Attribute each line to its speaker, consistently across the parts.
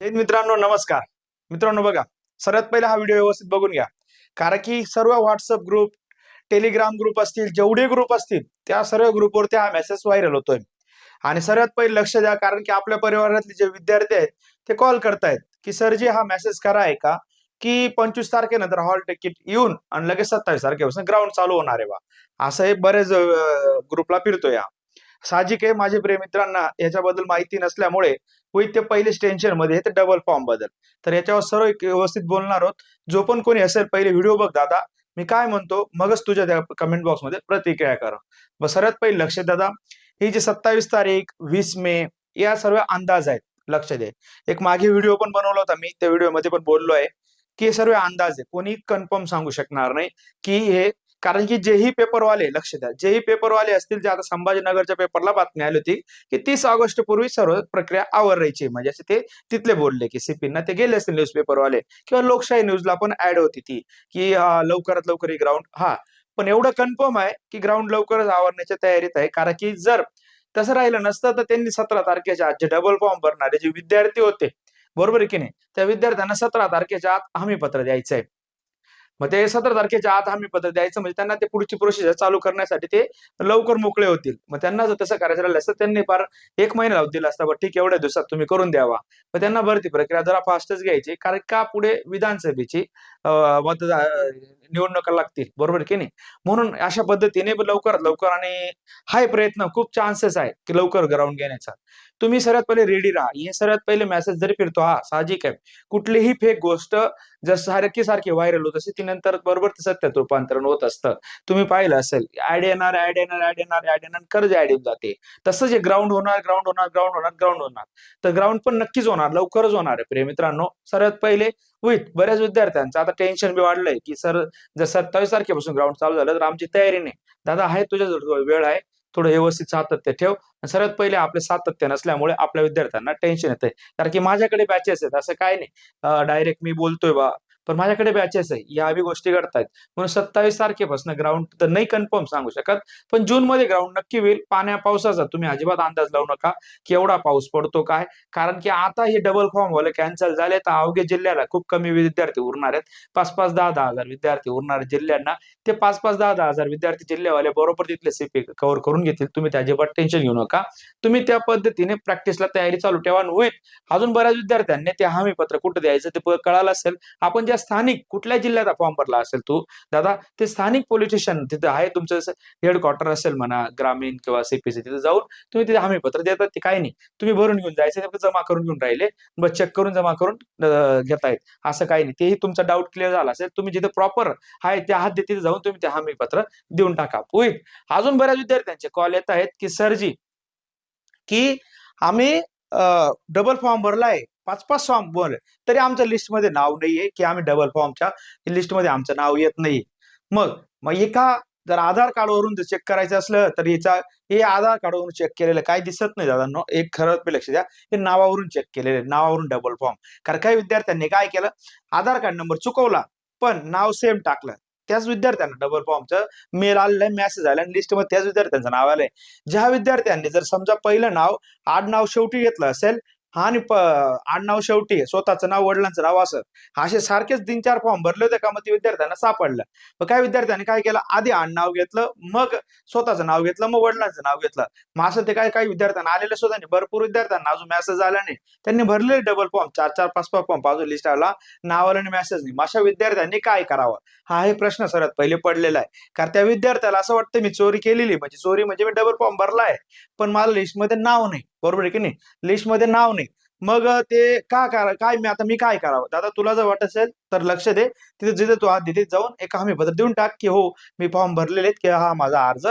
Speaker 1: मित्रांनो नमस्कार. मित्रांनो बघा सर्वात पहिला हा व्हिडिओ व्यवस्थित बघून घ्या. कारण की सर्व व्हॉट्सअप ग्रुप टेलिग्राम ग्रुप असतील जेवढे ग्रुप असतील त्या सर्व ग्रुपवरती हा मेसेज व्हायरल होतोय. आणि सर्वात पहिले लक्ष द्या कारण की आपल्या परिवारातले जे विद्यार्थी आहेत ते कॉल करतायत की सरजी हा मेसेज खरा आहे का? की पंचवीस तारखेनंतर हॉल तिकीट येऊन आणि लगेच सत्तावीस तारखेपासून ग्राउंड चालू होणार आहे बा. असं हे बरेच ग्रुपला फिरतोय हा. साहजिक आहे माझे प्रेमित्रांना याच्याबद्दल माहिती नसल्यामुळे होईल ते पहिलेच टेन्शनमध्ये ते डबल फॉर्म बदल. तर याच्यावर सर्व एक व्यवस्थित बोलणार आहोत. जो पण कोणी असेल पहिले व्हिडिओ बघ दादा. मी काय म्हणतो मगच तुझ्या त्या कमेंट बॉक्समध्ये प्रतिक्रिया कर. व सर्वात पहिले लक्ष दादा. ही जी सत्तावीस तारीख वीस मे या सर्व अंदाज आहेत. लक्ष दे. एक मागे व्हिडिओ पण बनवला होता मी त्या व्हिडिओमध्ये पण बोललो आहे की हे सर्व अंदाज आहे कोणी कन्फर्म सांगू शकणार नाही की हे कारण की जेही पेपरवाले लक्ष द्या जेही पेपरवाले असतील जे आता संभाजीनगरच्या पेपरला बातमी आली होती की तीस ऑगस्ट पूर्वी सर्व प्रक्रिया आवरायची म्हणजे असे ते तिथले बोलले की सीपींना ते गेले असतील न्यूज पेपरवाले किंवा लोकशाही न्यूजला पण ऍड होती ती की लवकरात लवकर ही ग्राउंड हा. पण एवढं कन्फर्म आहे की ग्राउंड लवकरच आवरण्याच्या तयारीत आहे. कारण की जर तसं राहिलं नसतं तर त्यांनी सतरा तारखेच्या आत जे डबल फॉर्म भरणारे जे विद्यार्थी होते बरोबर आहे की नाही? त्या विद्यार्थ्यांना सतरा तारखेच्या आत हमी पत्र द्यायचं आहे मग ते सतरा तारखेच्या आत हमी पत्र द्यायचं म्हणजे त्यांना ते पुढची प्रोसेस चालू करण्यासाठी ते लवकर मोकळे होतील. मग त्यांना जर तसं करायचं राहिलं असतं त्यांनी फार एक महिना लावून दिला असता बरं ठीक एवढ्या दिवसात तुम्ही करून द्यावा. मग त्यांना भरती प्रक्रिया जरा फास्टच घ्यायची कारण का पुढे विधानसभेची मतदार मतदा निवडणुका लागतील. बरोबर की नाही? म्हणून अशा पद्धतीने लवकरात लवकर आणि हाय प्रयत्न खूप चान्सेस आहे की लवकर ग्राउंड घेण्याचा. तुम्ही सर्वात पहिले रेडी राहा. हे सर्वात पहिले मेसेज जरी फिरतो हा साहजिक आहे. कुठलीही फेक गोष्ट जर सारखी सारखी व्हायरल होत असते ती नंतर बरोबर ते सत्यात रूपांतरण होत असतं. तुम्ही पाहिलं असेल ऍड येणार ऍड येणार ऍड येणार ऍड येणार कर्ज ऍड येऊन जाते. तसं जे ग्राउंड होणार ग्राउंड होणार ग्राउंड होणार ग्राउंड होणार. तर ग्राउंड पण नक्कीच होणार लवकरच होणार आहे. प्रिय मित्रांनो सर्वात पहिले विथ बऱ्याच विद्यार्थ्यांचं. आता टेन्शन बी वाढलंय की सर जर सत्तावीस तारखेपासून ग्राउंड चालू झालं तर आमची तयारी नाही. दादा आहे तुझ्या वेळ आहे. थोडं व्यवस्थित सातत्य ठेव. आणि सर्वात पहिले आपले सातत्य नसल्यामुळे आपल्या विद्यार्थ्यांना टेन्शन येतंय. कारण की माझ्याकडे बॅचेस आहेत असं काय नाही. डायरेक्ट मी बोलतोय बा. पण माझ्याकडे बॅचेस आहे. या बी गोष्टी घडतायत. म्हणून सत्तावीस तारखेपासून ग्राउंड तर नाही कन्फर्म सांगू शकत. पण जून मध्ये ग्राउंड नक्की होईल. पाण्या पावसाचा तुम्ही अजिबात अंदाज लावू नका की एवढा पाऊस पडतो काय. कारण की आता हे डबल फॉर्म वाले कॅन्सल झाले तर अवघ्या जिल्ह्याला खूप कमी विद्यार्थी उरणार आहेत. पाच पाच दहा दहा हजार विद्यार्थी उरणार जिल्ह्यांना. ते पाच पाच दहा दहा हजार विद्यार्थी जिल्ह्यावाले बरोबर तिथले सीपी कव्हर करून घेतील. तुम्ही त्या अजिबात टेन्शन घेऊ नका. तुम्ही त्या पद्धतीने प्रॅक्टिसला तयारी चालू ठेवा. होईल. अजून बऱ्याच विद्यार्थ्यांनी ते हमी पत्र कुठं द्यायचं ते कळालं असेल. आपण ज्या स्थानिक कुठल्या जिल्ह्यात फॉर्म भरला असेल तू? दादा ते स्थानिक पोलीस स्टेशन तिथं आहे तुमचं हेडक्वार्टर असेल म्हणा ग्रामीण किंवा सीपीसी तिथे जाऊन तुम्ही तिथे हमीपत्र देतात ते काही नाही. तुम्ही भरून घेऊन जायचं ते जमा करून घेऊन राहिले मग चेक करून जमा करून घेतायत. असं काही नाही. तेही तुमचा डाऊट क्लिअर झाला असेल तुम्ही जिथे प्रॉपर आहे त्या हात तिथे जाऊन तुम्ही ते हमीपत्र देऊन टाका. होईल. अजून बऱ्याच विद्यार्थ्यांचे कॉल येत आहेत की सरजी की आम्ही डबल फॉर्म भरलाय. पाच पाच फॉर्म भरले तरी आमच्या लिस्टमध्ये नाव नाहीये की आम्ही डबल फॉर्मच्या लिस्टमध्ये आमचं नाव येत नाही मग मग एका जर आधार कार्डवरून जर चेक करायचं असलं तर याचा हे आधार कार्डवरून चेक केलेलं काय दिसत नाही दादा. एक खरं पे लक्ष द्या. हे नावावरून चेक केलेले नावावरून डबल फॉर्म कारण काही विद्यार्थ्यांनी काय केलं? आधार कार्ड नंबर चुकवला पण नाव सेम टाकलं. त्याच विद्यार्थ्यांना डबल फॉर्मचं मेल आलेलं मेसेज आला आणि लिस्टमध्ये त्याच विद्यार्थ्यांचं नाव आलंय. ज्या विद्यार्थ्यांनी जर समजा पहिलं नाव आडनाव शेवटी घेतलं असेल हा आणि आडनाव शेवटी स्वतःचं नाव वडिलांचं नाव असं. असे सारखेच तीन चार फॉर्म भरले होते का मग ते विद्यार्थ्यांना सापडलं. मग काय विद्यार्थ्यांनी काय केलं? आधी आडनाव घेतलं मग स्वतःचं नाव घेतलं मग वडिलांचं नाव घेतलं. मग असं ते काय काही विद्यार्थ्यांना आलेलं सुद्धा नाही. भरपूर विद्यार्थ्यांना अजून मेसेज आला नाही. त्यांनी भरले डबल फॉर्म चार चार पाच पाच फॉर्म अजून लिस्ट आला. नाव आलं आणि मेसेज नाही. मग अशा विद्यार्थ्यांनी काय करावं? हा हे प्रश्न सर्वात पहिले पडलेला आहे. कारण त्या विद्यार्थ्याला असं वाटतं मी चोरी केलेली म्हणजे चोरी म्हणजे मी डबल फॉर्म भरलाय पण मला लिस्टमध्ये नाव नाही. बरोबर आहे की नाही? लिस्टमध्ये नाव नाही मग ते का करा काय मी आता मी काय करावं? दादा तुला जर वाटत असेल तर लक्ष दे. तिथे जिथे तू आत तिथे जाऊन एक हमी पत्र देऊन टाक की हो मी फॉर्म भरलेले आहेत की हा माझा अर्ज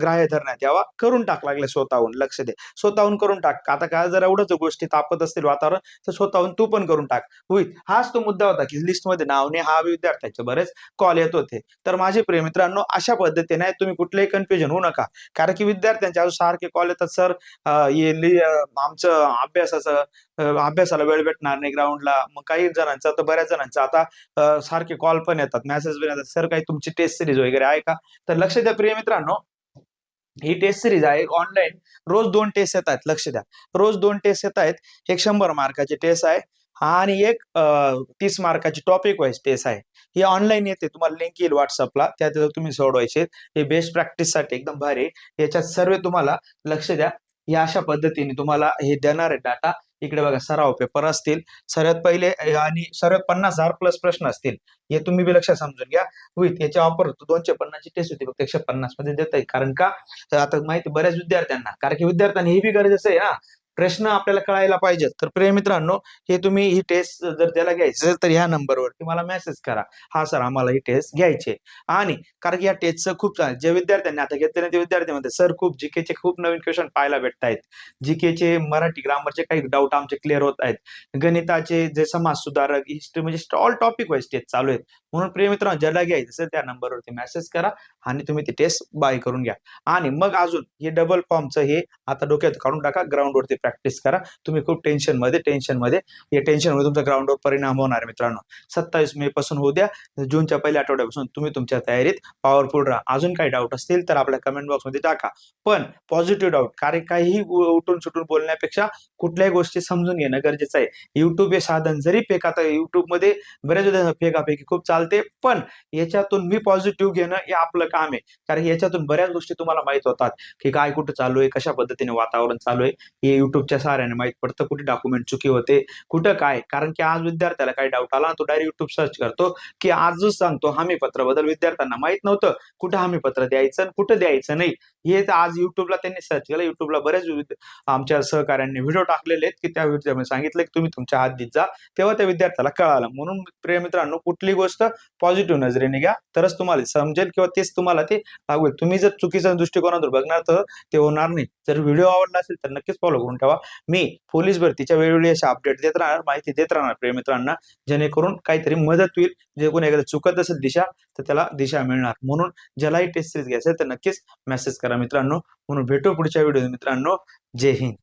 Speaker 1: ग्राह्य धरण्यात यावा. करून टाक लागले स्वतःहून लक्ष दे. स्वतःहून करून टाक. आता काय जर एवढंच गोष्टी तापत असतील वातावरण तर स्वतःहून तू पण करून टाक. होईल. हाच तो मुद्दा होता की लिस्टमध्ये नाव नाही हा विद्यार्थ्याचे बरेच कॉल येत होते. तर माझे प्रिय मित्रांनो अशा पद्धतीने तुम्ही कुठलेही कन्फ्युजन होऊ नका. कारण की विद्यार्थ्यांचे अजून सारखे कॉल येतात सर आमचं अभ्यासाचं अभ्यासाला वेळ भेटणार नाही ग्राउंडला मग काही जणांचा तर बऱ्याच जणांचा. आता सारखे कॉल पण येतात. मेसेज पण येतात. सर काही तुमची टेस्ट सिरीज वगैरे आहे का? तर लक्ष द्या प्रिय मित्रांनो. ही टेस्ट सिरीज आहे. ऑनलाईन रोज दोन टेस्ट येत आहेत. लक्ष द्या. रोज दोन टेस्ट येत आहेत. एक शंभर मार्काची टेस्ट आहे आणि एक तीस मार्काची टॉपिक वाईज टेस्ट आहे. ही ऑनलाईन येते. तुम्हाला लिंक येईल व्हॉट्सअपला त्या तुम्ही सोडवायचे. हे बेस्ट प्रॅक्टिससाठी एकदम भारी. याच्यात सर्व तुम्हाला लक्ष द्या. या अशा पद्धतीने तुम्हाला हे देणार आहे डाटा इकडे बघा सराव पेपर असतील. सर्वात पहिले आणि सर्वात पन्नास हजार प्लस प्रश्न असतील. हे तुम्ही बी लक्षात समजून घ्या. विथ याच्या ऑफर दोनशे पन्नासची टेस्ट होती फक्त एकशे पन्नासमध्ये देत आहे कारण का? आता माहिती बऱ्याच विद्यार्थ्यांना कारण की विद्यार्थ्यांनी हे बी गरजेचं आहे ना. प्रश्न आपल्याला कळायला पाहिजेत. तर प्रिय मित्रांनो हे तुम्ही ही टेस्ट जर त्याला घ्यायचं असेल तर ह्या नंबरवरती मला मेसेज करा. हा सर आम्हाला ही टेस्ट घ्यायची आणि कारण की या टेस्टचं खूप जे विद्यार्थ्यांनी आता घेतले ते विद्यार्थी म्हणते सर खूप जीकेचे खूप नवीन क्वेश्चन पाहायला भेटत आहेत जीकेचे मराठी ग्रामरचे काही डाऊट आमचे क्लिअर होत आहेत. गणिताचे जे समाज सुधारक हिस्ट्री म्हणजे ऑल टॉपिक वाईज टेस्ट चालू आहेत. म्हणून प्रिय मित्रांनो ज्याला घ्यायचं असेल त्या नंबरवरती मेसेज करा आणि तुम्ही ती टेस्ट बाय करून घ्या. आणि मग अजून हे डबल फॉर्मचं हे आता डोक्यात काढून टाका ग्राउंडवरती प्रॅक्टिस करा. तुम्ही खूप टेन्शनमध्ये टेन्शनमध्ये. या टेन्शनमध्ये तुमच्या ग्राउंडवर परिणाम होणार आहे मित्रांनो. सत्तावीस मे पासून होऊ द्या. जूनच्या पहिल्या आठवड्यापासून तुम्ही तुमच्या तयारीत पॉवरफुल राहा. अजून काही डाऊट असतील तर आपल्या कमेंट बॉक्समध्ये टाका. पण पॉझिटिव्ह डाऊट कारण काही उठून सुटून बोलण्यापेक्षा कुठल्याही गोष्टी समजून घेणं गरजेचं आहे. युट्यूब हे साधन जरी फेक आता युट्यूबमध्ये बऱ्याच वेळेला फेकाफेकी खूप चालते पण याच्यातून मी पॉझिटिव्ह घेणं हे आपलं काम आहे. कारण याच्यातून बऱ्याच गोष्टी तुम्हाला माहीत होतात की काय कुठं चालू आहे कशा पद्धतीने वातावरण चालू आहे हे युट्यूबच्या सहाऱ्याने माहीत पडतं कुठे डॉक्युमेंट चुकी होते कुठं काय. कारण की आज विद्यार्थ्याला काही डाऊट आला तो डायरेक्ट युट्यूब सर्च करतो की आजच सांगतो हमीपत्रबद्दल विद्यार्थ्यांना माहीत नव्हतं. कुठं हमीपत्र द्यायचं आणि कुठं द्यायचं नाही? हे तर आज युट्यूबला त्यांनी सर्च केलं. युट्यूबला बरेच आमच्या सहकाऱ्यांनी व्हिडिओ टाकलेले आहेत की त्या व्हिडिओमध्ये सांगितलं की तुम्ही तुमच्या हद्दीत जा. तेव्हा त्या विद्यार्थ्याला कळालं. म्हणून प्रिय मित्रांनो कुठली गोष्ट पॉझिटिव्ह नजरेने घ्या. तरच तुम्हाला समजेल किंवा तेच तुम्हाला ते लागेल तुम्ही जर चुकीच्या दृष्टिकोनातून बघणार तर ते होणार नाही. जर व्हिडिओ आवडला असेल तर नक्कीच फॉलो करून ठेवा. मी पोलीस भरतीच्या वेळोवेळी अशा अपडेट देत राहणार माहिती देत राहणार प्रेमित्रांना जेणेकरून काहीतरी मदत होईल. जे कोणी एखादं चुकत असेल दिशा तर त्याला दिशा मिळणार. म्हणून ज्यालाही टेस्ट सिरीज घ्यायचं तर नक्कीच मेसेज करा मित्रांनो. म्हणून भेटू पुढच्या व्हिडिओ मित्रांनो. जय हिंद.